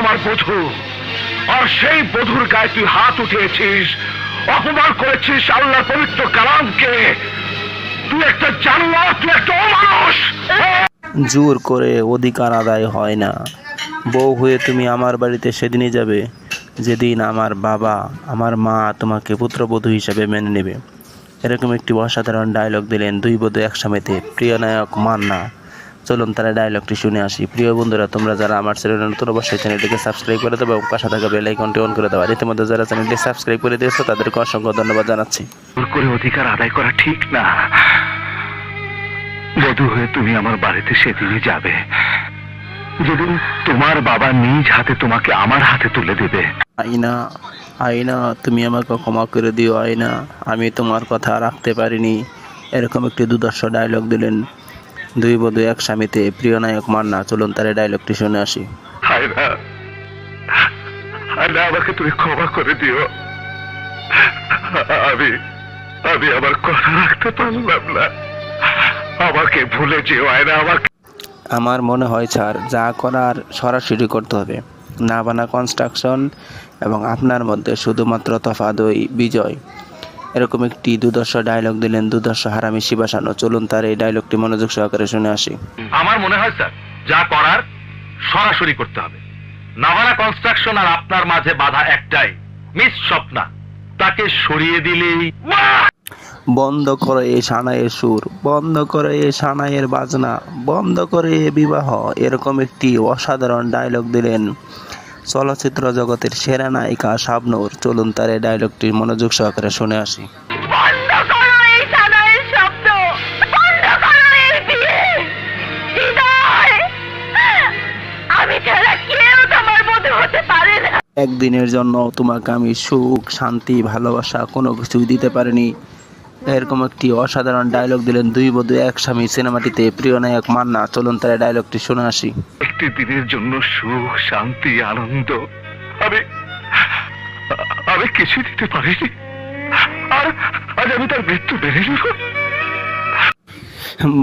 আমার বধূ। আর সেই বধুর গায়ে তুই হাত উঠিয়েছিস, অপমান করেছিস আল্লাহ পবিত্র কালামকে। তুই একটা জানোয়ার, তুই একটা অমানুষ। জোর করে অধিকার আদায় হয় না। বউ হয়ে তুমি আমার বাড়িতে সেদিনই যাবে, যেদিন আমার বাবা আমার মা তোমাকে পুত্রবধূ হিসাবে মেনে নেবে। এরকম একটি অসাধারণ ডায়লগ দিলেন দুই বধূ একসাথে, প্রিয় নায়ক মান্না। চলুন তারা ডায়লগটি শুনে আসি। প্রিয় বন্ধুরা তোমরা যারা আমার চ্যানেলে নতুন অবশ্যই চ্যানেলটিকে সাবস্ক্রাইব করে দেবো এবং পাশে থাকা বেল আইকনটি অন করে দেওয়া ইতিমধ্যে যারা চ্যানেলটি সাবস্ক্রাইব করে দিয়েছ তাদেরকে অসংখ্য ধন্যবাদ জানাচ্ছি। করে অধিকার আদায় করা ঠিক না। বধূ হয়ে তুমি আমার বাড়িতে সেদিনই যাবে। যেদিন তোমার বাবা নিজ হাতে তোমাকে আমার হাতে তুলে দেবে। আইনা আইনা তুমি আমাকে ক্ষমা করে দিও আইনা আমি তোমার কথা রাখতে পারিনি। এরকম একটি দুদর্শ ডায়লগ দিলেন দুই বধূ এক স্বামীতে। প্রিয় নায়ক মান্না চলুন তার ডায়লগটি শুনে আসি। আমাকে তুমি ক্ষমা করে দিও। আমি আমি আমার কথা রাখতে পারলাম না। আমাকে ভুলে যেও আয়না আমাকে আমার মনে হয় স্যার যা করার সরাসরি করতে হবে। না বানা কনস্ট্রাকশন এবং আপনার মধ্যে শুধুমাত্র তফাৎ ওই বিজয়। এরকম একটি দুদর্শ ডায়লগ দিলেন দুদর্শ হারামি শিবাসানো। চলুন তার এই ডায়লগটি মনোযোগ সহকারে শুনে আসি। আমার মনে হয় স্যার যা করার সরাসরি করতে হবে। নাভানা কনস্ট্রাকশন আর আপনার মাঝে বাধা একটাই মিস স্বপ্না তাকে সরিয়ে দিলেই বন্ধ করে এই সানাইয়ের সুর বন্ধ করে এই সানাইয়ের বাজনা বন্ধ করে এ বিবাহ। এরকম একটি অসাধারণ ডায়লগ দিলেন চলচ্চিত্র জগতের সেরা নায়িকা শাবনূর চলুন তার এই ডায়লগটি মনোযোগ সহকারে শুনে আসি। একদিনের জন্য তোমাকে আমি সুখ শান্তি ভালোবাসা কোনো কিছুই দিতে পারিনি। এরকম একটি অসাধারণ ডায়লগ দিলেন দুই বধূ এক স্বামী। সিনেমাটিতে প্রিয় নায়ক মান্না চলুন তার ডায়লগটি শুনে আসি। একটি দিনের জন্য সুখ শান্তি আনন্দ আমি আমি কিছু দিতে পারিনি। আর আজ আমি তার মৃত্যু মেনে নিব।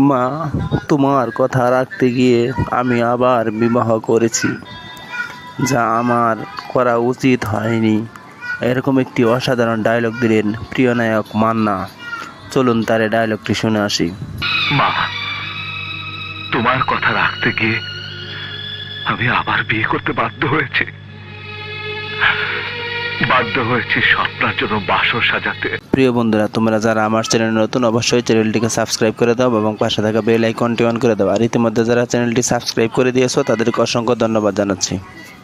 মা তোমার কথা রাখতে গিয়ে আমি আবার বিবাহ করেছি যা আমার করা উচিত হয়নি। এরকম একটি অসাধারণ ডায়লগ দিলেন প্রিয় নায়ক মান্না। চলুন তার ডায়লগটি শুনে আসি। মা তোমার কথা রাখতে গিয়ে আমি আবার বিয়ে করতে বাধ্য হয়েছে। বাধ্য হয়েছে স্বপ্নার জন্য বাসর সাজাতে। প্রিয় বন্ধুরা তোমরা যারা আমার চ্যানেল নতুন অবশ্যই চ্যানেলটিকে সাবস্ক্রাইব করে দাও এবং পাশে থাকা বেল আইকনটি অন করে দাও। আর ইতিমধ্যে যারা চ্যানেলটি সাবস্ক্রাইব করে দিয়েছ তাদেরকে অসংখ্য ধন্যবাদ জানাচ্ছি।